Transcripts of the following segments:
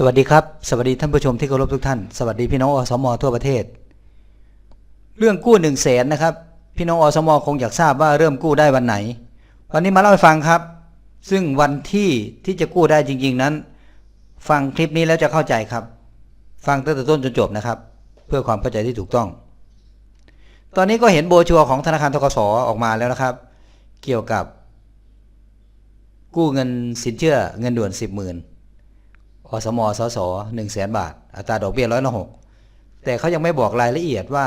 สวัสดีครับ สวัสดีท่านผู้ชมที่เคารพทุกท่าน สวัสดีพี่น้องอสมอทั่วประเทศ เรื่องกู้หนึ่งแสนนะครับ พี่น้องอสมอคงอยากทราบว่าเริ่มกู้ได้วันไหน วันนี้มาเล่าให้ฟังครับ ซึ่งวันที่ที่จะกู้ได้จริง ๆนั้น ฟังคลิปนี้แล้วจะเข้าใจครับ ฟังตั้งแต่ต้นจนจบนะครับ เพื่อความเข้าใจที่ถูกต้อง ตอนนี้ก็เห็นโบชัวของธนาคารทกสออกมาแล้วนะครับ เกี่ยวกับ กู้เงินสินเชื่อเงินด่วนสิบหมื่น อสมสสหนึ่งแสนบาท อัตราดอกเบี้ยร้อยละหกแต่เขายังไม่บอกรายละเอียดว่า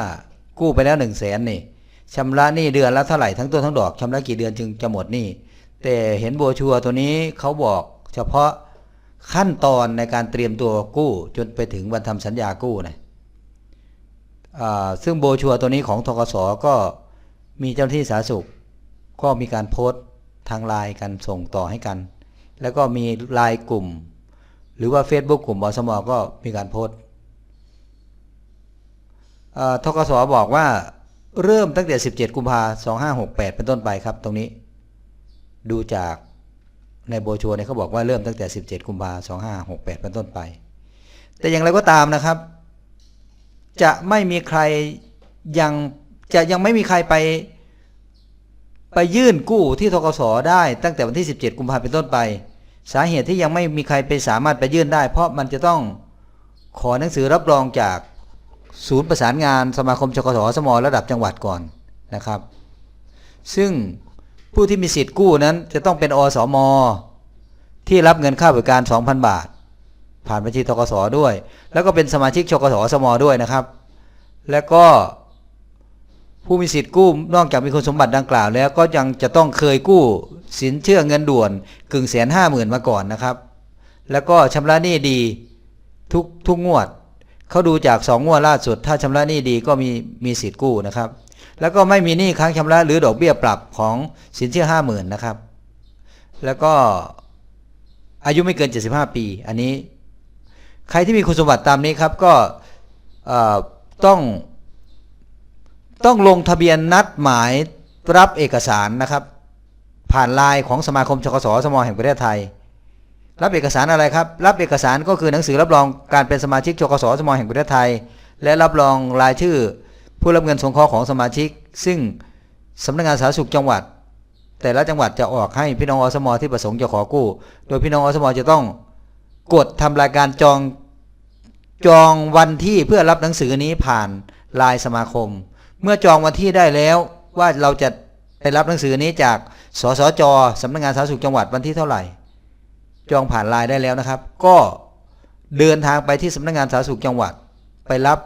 กู้ไปแล้วหนึ่งแสนนี่ชำระหนี้เดือนละเท่าไหร่ทั้งต้นทั้งดอกชำระกี่เดือนจึงจะหมดหนี้แต่เห็นโบชัวตัวนี้เขาบอกเฉพาะขั้นตอนในการเตรียมตัวกู้จนไปถึงวันทำสัญญากู้นะอ่ซึ่งโบชัวตัวนี้ของทกสก็มีเจ้าหน้าที่สาธารณสุข ก็มีการโพสต์ทางไลน์กันส่งต่อให้กัน แล้วก็มีไลน์กลุ่ม หรือว่า Facebook กลุ่มอสมก็มีการโพสต์ทกสบอกว่าเริ่มตั้งแต่ 17 กุมภา2568 เป็นต้นไปครับตรงนี้ ดูจากในโบชัวเนี่ยเขาบอกว่าเริ่มตั้งแต่ 17 กุมภา2568 เป็นต้นไป แต่อย่างไรก็ตามนะครับ จะไม่มีใครยังจะยังไม่มีใครไปไปยื่นกู้ที่ทกสได้ตั้งแต่วันที่ 17 กุมภาพันธ์เป็นต้นไป สาเหตุที่ยังไม่มีใครไปสามารถไปยื่นได้ เพราะมันจะต้องขอหนังสือรับรองจากศูนย์ประสานงานสมาคมชกสสมระดับจังหวัดก่อนนะครับ ซึ่งผู้ที่มีสิทธิ์กู้นั้น จะต้องเป็นอสม ที่รับเงินค่าบริการ 2,000 บาท ผ่านบัญชีทกสด้วย แล้วก็เป็นสมาชิกชกสสมด้วยนะครับ แล้วก็ ผู้มีสิทธิ์กู้นอกจากมีคุณสมบัติดังกล่าว แล้วก็ยังจะต้องเคยกู้สินเชื่อเงินด่วนกึ่งแสนห้าหมื่นมาก่อนนะครับ แล้วก็ชำระหนี้ดีทุกทุกงวดเขาดูจากสองงวดล่าสุด ถ้าชำระหนี้ดีก็มีมีสิทธิ์กู้นะครับ แล้วก็ไม่มีหนี้ค้างชำระหรือดอกเบี้ยปรับของสินเชื่อห้าหมื่นนะครับ แล้วก็อายุไม่เกิน 75 ปี อันนี้ ใครที่มีคุณสมบัติตามนี้ครับก็ต้อง ต้องลงทะเบียนนัดหมายรับเอกสารนะครับ ผ่านไลน์ของสมาคมชกสสมแห่งประเทศไทย รับเอกสารอะไรครับ รับเอกสารก็คือหนังสือรับรองการเป็นสมาชิกชกสสมแห่งประเทศไทย และรับรองรายชื่อ ผู้รับเงินสงเคราะห์ของสมาชิก ซึ่งสำนักงานสาธารณสุขจังหวัด แต่ละจังหวัดจะออกให้พี่น้องอสมที่ประสงค์จะขอกู้ โดยพี่น้องอสมจะต้องกดทำรายการจองจองวันที่เพื่อรับหนังสือนี้ผ่านไลน์สมาคม เมื่อจองวันที่ได้แล้วว่าเราจะไปรับหนังสือนี้จากสสจสำนักงานสาธารณสุขจังหวัดวันที่เท่าไหร่ จองผ่านไลน์ได้แล้วนะครับ ก็เดินทางไปที่สำนักงานสาธารณสุขจังหวัด ไปรับ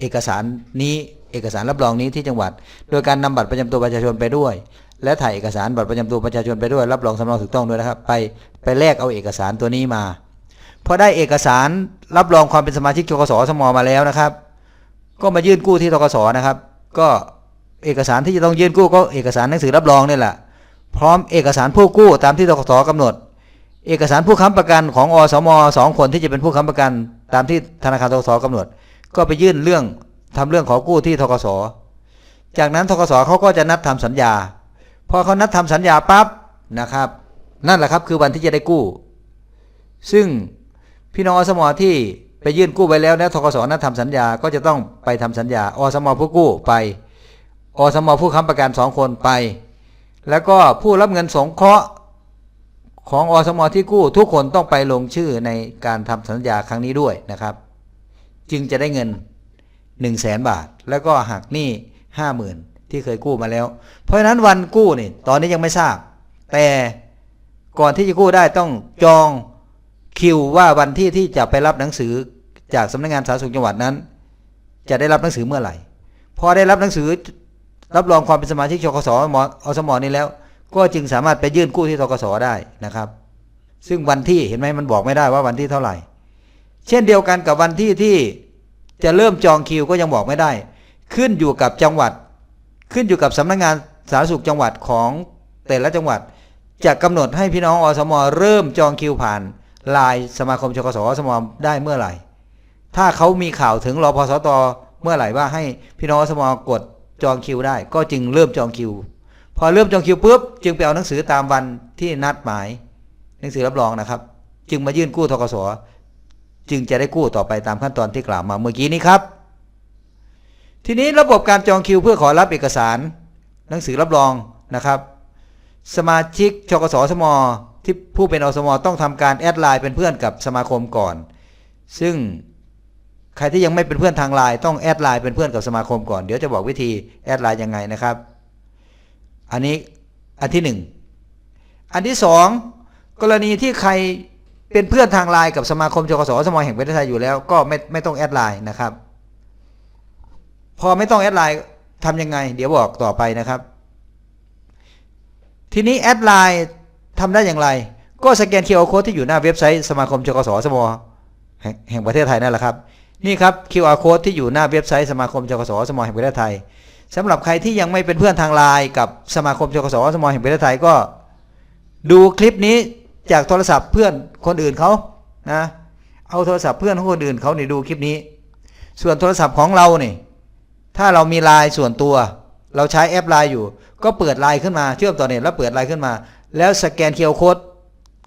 เอกสารนี้เอกสารรับรองนี้ที่จังหวัด โดยการนำบัตรประจำตัวประชาชนไปด้วย และถ่ายเอกสารบัตรประจำตัวประชาชนไปด้วย รับรองสำเนาถูกต้องด้วยนะครับ ไปไปแลกเอาเอกสารตัวนี้มาพอได้เอกสารรับรองความเป็นสมาชิกชกสสมมาแล้วนะครับ ก็มายื่นกู้ที่ทกสนะครับ ก็เอกสารที่จะต้องยื่นกู้ก็เอกสารหนังสือรับรองนี่แหละพร้อมเอกสารผู้กู้ตามที่ทกสกำหนด เอกสารผู้ค้ำประกันของอสมสองคนที่จะเป็นผู้ค้ำประกัน ตามที่ธนาคารทกสกำหนด ก็ไปยื่นเรื่องทำเรื่องขอกู้ที่ทกสจากนั้นทกสเขาก็จะนัดทำสัญญา พอเขานัดทำสัญญาปั๊บนะครับ นั่นแหละครับคือวันที่จะได้กู้ ซึ่งพี่น้องอสมที่ ไปยื่นกู้ไปแล้วแล้วทกสนัดทำสัญญาก็จะต้องไปทำสัญญาอสมผู้กู้ไปอสมผู้ค้ำประกันสองคนไป แล้วก็ผู้รับเงินสงเคราะห์ของอสมที่กู้ ทุกคนต้องไปลงชื่อในการทำสัญญาครั้งนี้ด้วยนะครับ จึงจะได้เงิน1 0 0 0 0แสนบาท แล้วก็หักหนี้ห้าหมื่นที่เคยกู้มาแล้ว เพราะฉะนั้นวันกู้นี่ตอนนี้ยังไม่ทราบ แต่ก่อนที่จะกู้ได้ต้องจอง คิวว่าวันที่ที่จะไปรับหนังสือจากสำนักงานสาธารณสุขจังหวัดนั้น จะได้รับหนังสือเมื่อไหร่ พอได้รับหนังสือรับรองความเป็นสมาชิกชกสมอสมนี้แล้ว ก็จึงสามารถไปยื่นกู้ที่ทกสได้นะครับ ซึ่งวันที่เห็นไหมมันบอกไม่ได้ว่าวันที่เท่าไหร่ เช่นเดียวกันกับวันที่ที่จะเริ่มจองคิวก็ยังบอกไม่ได้ ขึ้นอยู่กับจังหวัด ขึ้นอยู่กับสำนักงานสาธารณสุขจังหวัดของแต่ละจังหวัดจะกำหนดให้พี่น้องอสมเริ่มจองคิวผ่าน ลน์สมาคมชกสสมได้เมื่อไหร่ ถ้าเขามีข่าวถึงรอพสตเมื่อไหร่ว่าให้พี่น้องสมกดจองคิวได้ ก็จึงเริ่มจองคิว พอเริ่มจองคิวปุ๊บจึงไปเอาหนังสือตามวันที่นัดหมาย หนังสือรับรองนะครับ จึงมายื่นกู้ทกสจึงจะได้กู้ต่อไปตามขั้นตอนที่กล่าวมาเมื่อกี้นี้ครับ ทีนี้ระบบการจองคิว เพื่อขอรับเอกสาร หนังสือรับรองนะครับ สมาชิกชกสสม ที่ผู้เป็นอสมต้องทำการแอดไลน์เป็นเพื่อนกับสมาคมก่อน ซึ่งใครที่ยังไม่เป็นเพื่อนทางไลน์ต้องแอดไลน์เป็นเพื่อนกับสมาคมก่อนเดี๋ยวจะบอกวิธีแอดไลน์ยังไงนะครับ อันนี้อันที่หนึ่งอันที่สองกรณีที่ใครเป็นเพื่อนทางไลน์กับสมาคมชกสสมอแห่งประเทศไทยอยู่แล้ว ก็ไม่ไม่ต้องแอดไลน์นะครับ พอไม่ต้องแอดไลน์ทำยังไง เดี๋ยวบอกต่อไปนะครับ ทีนี้แอดไลน์ ทำได้อย่างไร ก็สแกน QR Code ที่อยู่หน้าเว็บไซต์สมาคมชกสสมแห่งแห่งประเทศไทยนั่นแหละครับ นี่ครับ QR Code ที่อยู่หน้าเว็บไซต์สมาคมชกสสมแห่งประเทศไทยสำหรับใครที่ยังไม่เป็นเพื่อนทางไลน์กับสมาคมชกสสมแห่งประเทศไทยก็ ดูคลิปนี้จากโทรศัพท์เพื่อนคนอื่นเขานะเอาโทรศัพท์เพื่อนคนอื่นเขาเนี่ดูคลิปนี้ ส่วนโทรศัพท์ของเราเนี่ยถ้าเรามีไลน์ส่วนตัว เราใช้แอปไลน์อยู่ ก็เปิดไลน์ขึ้นมาเชื่อมต่อเน็ตแล้วเปิดไลน์ขึ้นมา แล้วสแกนเคอร์โคด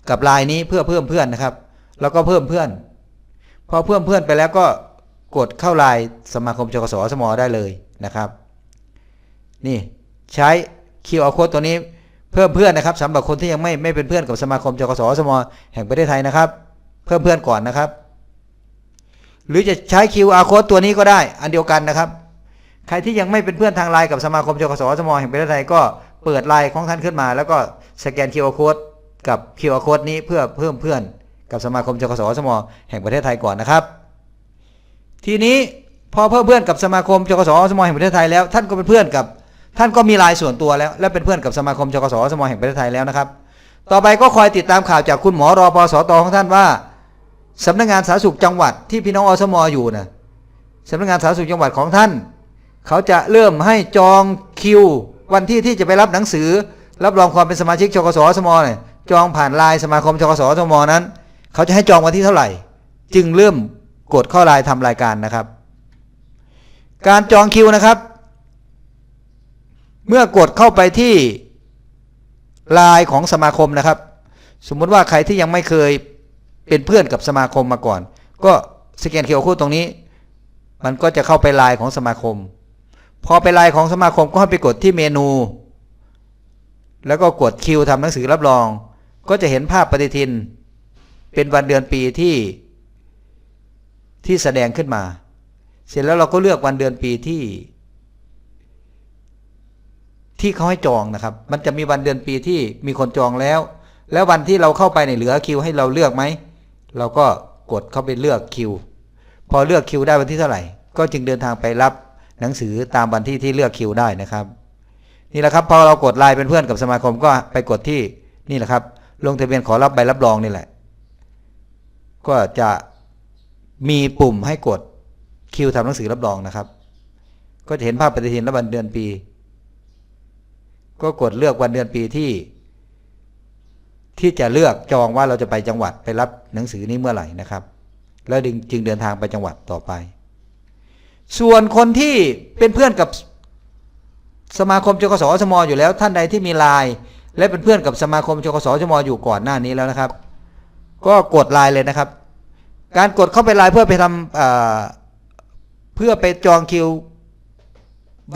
กับไลน์นี้เพื่อเพิ่มเพื่อนนะครับ แล้วก็เพิ่มเพื่อน พอเพิ่มเพื่อนไปแล้วก็กดเข้าไลน์สมาคมจกสสมได้เลยนะครับ นี่ใช้ QR code ตัวนี้เพิ่มเพื่อนนะครับสำหรับคนที่ยังไม่ไม่เป็นเพื่อนกับสมาคมจกสสมแห่งประเทศไทยนะครับ เพิ่มเพื่อนก่อนนะครับ หรือจะใช้ QR code ตัวนี้ก็ได้อันเดียวกันนะครับ ใครที่ยังไม่เป็นเพื่อนทางไลน์กับสมาคมจกสสมแห่งประเทศไทยก็เปิดไลน์ของท่านขึ้นมา แล้วก็ สแกน QR code กับ QR code นี้เพื่อเพิ่มเพื่อน กับสมาคมจกสสมแห่งประเทศไทยก่อนนะครับ ทีนี้พอเพิ่มเพื่อนกับสมาคมจกสสมแห่งประเทศไทยแล้วท่านก็เป็นเพื่อนกับท่านก็มีลน์ส่วนตัวแล้ว และเป็นเพื่อนกับสมาคมจกสสมแห่งประเทศไทยแล้วนะครับ ต่อไปก็คอยติดตามข่าวจากคุณหมอรอปสตของท่านว่าสำนักงานสาธารณสุขจังหวัดที่พี่น้องอสมอยู่นะสำนักงานสาธารณสุขจังหวัดของท่าน เขาจะเริ่มให้จองคิว วันที่ที่จะไปรับหนังสือ รับรองความเป็นสมาชิกชกสสมเนี่ยจองผ่านไลน์สมาคมชกสสมนั้น เขาจะให้จองวันที่เท่าไหร่ จึงเริ่มกดเข้าไลน์ทำรายการนะครับ การจองคิวนะครับ เมื่อกดเข้าไปที่ไลน์ของสมาคมนะครับ สมมุติว่าใครที่ยังไม่เคยเป็นเพื่อนกับสมาคมมาก่อน ก็สแกนเคอร์โค้ดตรงนี้ มันก็จะเข้าไปไลน์ของสมาคม พอไปไลน์ของสมาคมก็ให้ไปกดที่เมนู แล้วก็กดคิวทำหนังสือรับรอง ก็จะเห็นภาพปฏิทิน เป็นวันเดือนปีที่ที่แสดงขึ้นมา เสร็จแล้วเราก็เลือกวันเดือนปีที่ ที่เขาให้จองนะครับ มันจะมีวันเดือนปีที่มีคนจองแล้ว แล้ววันที่เราเข้าไปในยเหลือคิวให้เราเลือกไหมเราก็กดเข้าไปเลือกคิว พอเลือกคิวได้วันที่เท่าไหร่ ก็จึงเดินทางไปรับหนังสือตามวันที่ที่เลือกคิวได้นะครับ นี่แหละครับพอเรากดไลน์เป็นเพื่อนกับสมาคมก็ไปกดที่นี่แหละครับ ลงทะเบียนขอรับใบรับรองนี่แหละ ก็จะมีปุ่มให้กดคิวทำหนังสือรับรองนะครับ ก็จะเห็นภาพปฏิทินและวันเดือนปี ก็กดเลือกวันเดือนปีที่ ที่จะเลือกจองว่าเราจะไปจังหวัดไปรับหนังสือนี้เมื่อไหร่นะครับ แล้วจึงเดินทางไปจังหวัดต่อไป ส่วนคนที่เป็นเพื่อนกับ สมาคมจกสชมอยู่แล้วท่านใดที่มีไลน์และเป็นเพื่อนกับสมาคมจกสชมอยู่ก่อนหน้านี้แล้วนะครับ ก็กดไลน์เลยนะครับ การกดเข้าไปไลน์เพื่อไปทำเเพื่อไปจองคิว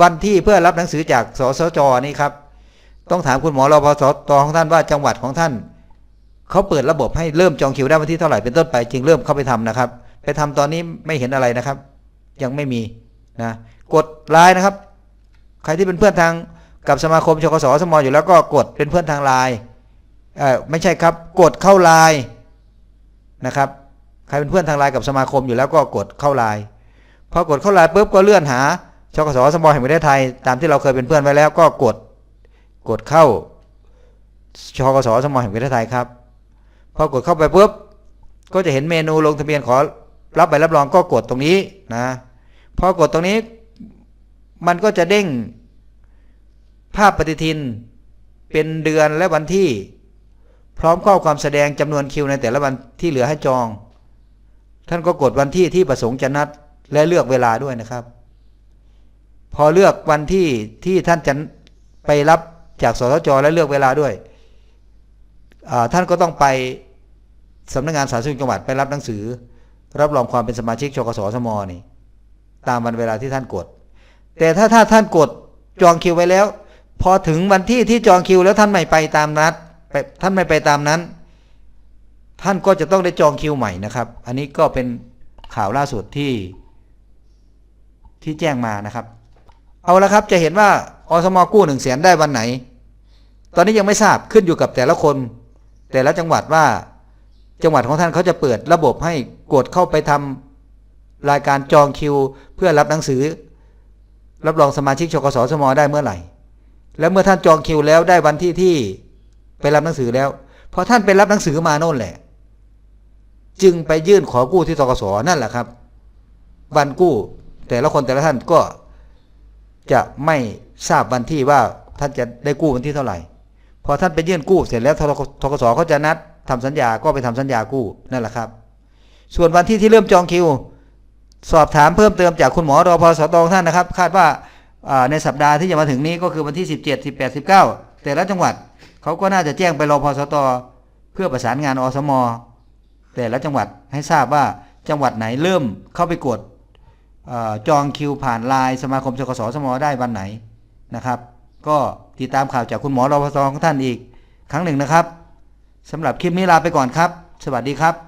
วันที่เพื่อรับหนังสือจากสสจนี่ครับ ต้องถามคุณหมอรอพสตของท่านว่าจังหวัดของท่านเขาเปิดระบบให้เริ่มจองคิวได้วันที่เท่าไหร่เป็นต้นไปจึงเริ่มเข้าไปทำนะครับ ไปทำตอนนี้ไม่เห็นอะไรนะครับ ยังไม่มีนะกดไลน์นะครับ ใครที่เป็นเพื่อนทางกับสมาคมชกสสมอยู่แล้วก็กดเป็นเพื่อนทางไลน์เออไม่ใช่ครับ กดเข้าไลน์นะครับใครเป็นเพื่อนทางไลน์กับสมาคมอยู่แล้วก็กดเข้าไลน์พอกดเข้าไลน์ปุ๊บก็เลื่อนหาชกสสมแห่งประเทศไทย ตามที่เราเคยเป็นเพื่อนไว้แล้วก็กดกดเข้าชกสสมแห่งประเทศไทยครับพอกดเข้าไปปุ๊บก็จะเห็นเมนูลงทะเบียนขอรับใบรับรองก็กดตรงนี้นะพอกดตรงนี้ มันก็จะเด้ง ภาพปฏิทิน เป็นเดือนและวันที่ พร้อมข้อความแสดงจำนวนคิวในแต่ละวันที่เหลือให้จอง ท่านก็กดวันที่ที่ประสงค์จะนัดและเลือกเวลาด้วยนะครับ พอเลือกวันที่ที่ท่านจะไปรับจากสสจและเลือกเวลาด้วย ท่านก็ต้องไปสำนักงานสาธารณสุขจังหวัดไปรับหนังสือ รับรองความเป็นสมาชิกชกสสมนี่ตามวันเวลาที่ท่านกด แต่ถ้าถ้าท่านกดจองคิวไว้แล้ว พอถึงวันที่ที่จองคิวแล้วท่านไม่ไปตามนัดไปท่านไม่ไปตามนั้น ท่านก็จะต้องได้จองคิวใหม่นะครับ อันนี้ก็เป็นข่าวล่าสุดที่ ที่แจ้งมานะครับ เอาละครับจะเห็นว่าอสมกู้หนึ่งแสนได้วันไหน ตอนนี้ยังไม่ทราบขึ้นอยู่กับแต่ละคน แต่ละจังหวัดว่าจังหวัดของท่านเขาจะเปิดระบบให้กดเข้าไปทำรายการจองคิว เพื่อรับหนังสือ รับรองสมาชิกชกสสมได้เมื่อไหร่ แล้วเมื่อท่านจองคิวแล้วได้วันที่ที่ไปรับหนังสือแล้วพอท่านไปรับหนังสือมาโน่นแหละ จึงไปยื่นขอกู้ที่ทกสนั่นแหละครับวันกู้ แต่ละคนแต่ละท่านก็จะไม่ทราบวันที่ว่าท่านจะได้กู้วันที่เท่าไหร่ พอท่านไปยื่นกู้เสร็จแล้วทกสเขาจะนัดทำสัญญาก็ไปทำสัญญากู้นั่นแหละครับ ส่วนวันที่ที่เริ่มจองคิว สอบถามเพิ่มเติมจากคุณหมอรอพสตองท่านนะครับ คาดว่าในสัปดาห์ที่จะมาถึงนี้ก็คือวันที่ 17 18 19 แต่ละจังหวัดเขาก็น่าจะแจ้งไปรอพสตเพื่อประสานงานอสมแต่ละจังหวัดให้ทราบว่าจังหวัดไหนเริ่มเข้าไปกดอจองคิวผ่านไลน์สมาคมชกสสมได้วันไหนนะครับ ก็ติดตามข่าวจากคุณหมอรอพสของท่านอีกครั้งหนึ่งนะครับสำหรับคลิปนี้ลาไปก่อนครับ สวัสดีครับ